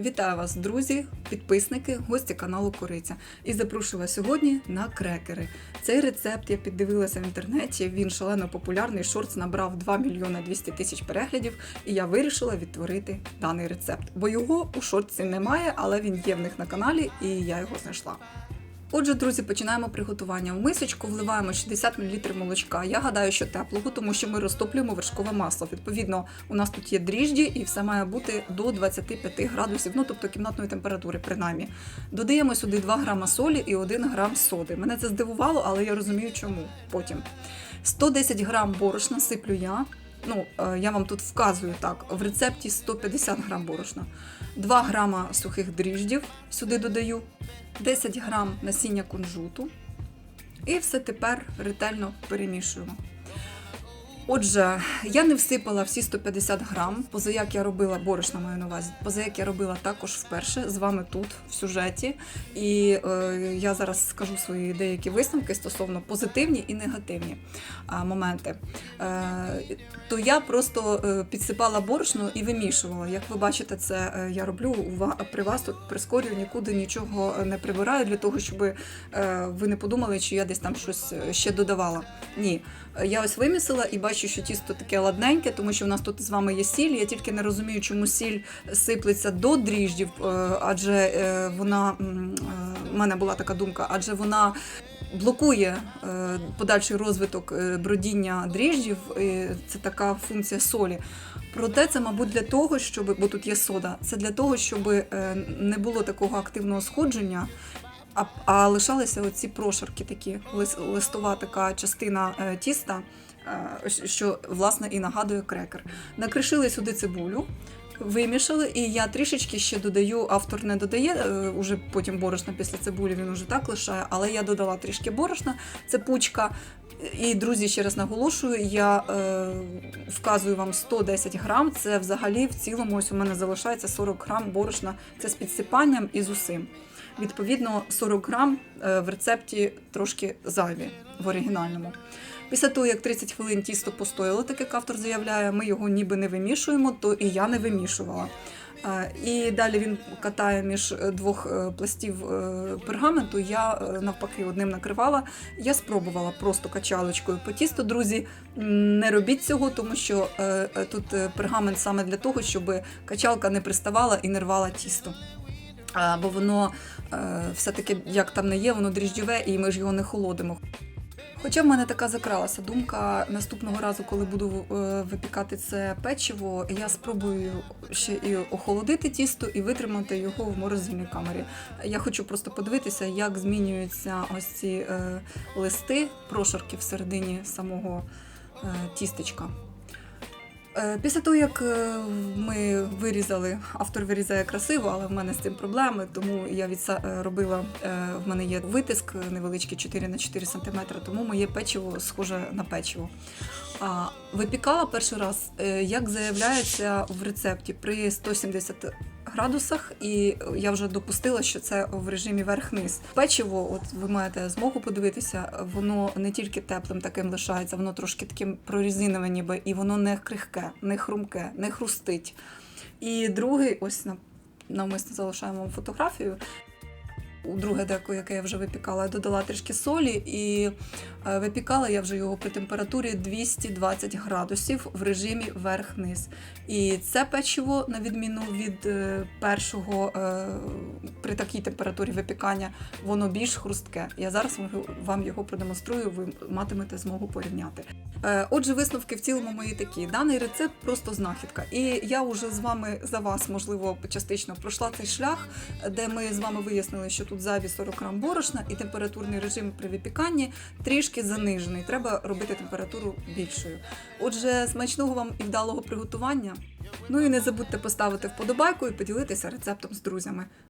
Вітаю вас, друзі, підписники, гості каналу Кориця. І запрошую вас сьогодні на крекери. Цей рецепт я піддивилася в інтернеті. Він шалено популярний. Шорт набрав 2 мільйони 200 тисяч переглядів, і я вирішила відтворити даний рецепт. Бо його у шортці немає, але він є в них на каналі, і я його знайшла. Отже, друзі, починаємо приготування. В мисочку вливаємо 60 мл молочка. Я гадаю, що теплого, тому що ми розтоплюємо вершкове масло. Відповідно, у нас тут є дріжджі, і все має бути до 25 градусів, ну тобто кімнатної температури, принаймні. Додаємо сюди 2 грама солі і 1 грам соди. Мене це здивувало, але я розумію, чому потім. 110 грам борошна сиплю я. Ну, е, я вам тут вказую так, в рецепті 150 грам борошна, 2 грама сухих дріждів сюди додаю, 10 грам насіння кунжуту. І все тепер ретельно перемішуємо. Отже, я не всипала всі 150 грам, позаяк я робила борошна маю на увазі, позаяк я робила також вперше з вами тут, в сюжеті. І е, я зараз скажу свої деякі висновки стосовно позитивні і негативні а, моменти. Е, то я просто е, підсипала борошно і вимішувала. Як ви бачите, це е, я роблю при вас тут прискорюю, нікуди нічого не прибираю для того, щоб е, ви не подумали, чи я десь там щось е, ще додавала. Ні. Е, Я ось вимісила і бачу, що тісто таке ладненьке, тому що в нас тут з вами є сіль. Я тільки не розумію, чому сіль сиплеться до дріждів, е, адже е, вона е, в мене була така думка, адже вона. Блокує подальший розвиток бродіння дріждів, і це така функція солі. Проте це, мабуть, для того, щоб, бо тут є сода, це для того, щоб не було такого активного сходження, а, а лишалися оці прошарки такі, лис, листова така частина тіста, що власне і нагадує крекер. Накришили сюди цибулю. Вимішали, і я трішечки ще додаю, автор не додає, е, уже потім борошна після цибулі він уже так лишає, але я додала трішки борошна, це пучка. І, друзі, ще раз наголошую, я е, вказую вам 110 грам, це взагалі в цілому ось у мене залишається 40 грам борошна, це з підсипанням і з усим. Відповідно, 40 грам е, в рецепті трошки зайві в оригінальному. Після того, як 30 хвилин тісто постояло, так як автор заявляє, ми його ніби не вимішуємо, то і я не вимішувала. Е, І далі він катає між е, двох пластів пергаменту. Я навпаки одним накривала. Я спробувала просто качалочкою по тісту. Друзі, не робіть цього, тому що тут пергамент саме для того, щоб качалка не приставала і не рвала тісто. А, бо воно е, все-таки, як там не є, воно дріжджове, і ми ж його не холодимо. Хоча в мене така закралася думка наступного разу, коли буду е, випікати це печиво, я спробую ще і охолодити тісто і витримати його в морозильній камері. Я хочу просто подивитися, як змінюються ось ці е, листи, прошарки всередині самого тістечка. Е, Після того, як е, ми вирізали, автор вирізає красиво, але в мене з цим проблеми, тому я відса... е, робила, в мене є витиск невеличкий 4 на 4 см, тому моє печиво схоже на печиво. Випікала перший раз, як заявляється в рецепті, при 170 градусах, і я вже допустила, що це в режимі верх-низ. Печиво, от ви маєте змогу подивитися, воно не тільки теплим таким лишається, воно трошки таким прорізинове ніби, і воно не крихке, не хрумке, не хрустить. І другий, ось на- навмисно залишаємо фотографію. Друге деко, яке я вже випікала, я додала трішки солі і е, випікала я вже його при температурі 220 градусів в режимі верх-низ. І це печиво, на відміну від е, першого, е, при такій температурі випікання, воно більш хрустке. Я зараз вам його- продемонструю, ви матимете змогу порівняти. Отже, висновки в цілому мої такі. Даний рецепт просто знахідка. І я вже з вами за вас, можливо, частично пройшла цей шлях, де ми з вами вияснили, що тут зайві 40 грам борошна і температурний режим при випіканні трішки занижений. Треба робити температуру більшою. Отже, смачного вам і вдалого приготування. Ну і не забудьте поставити вподобайку і поділитися рецептом з друзями.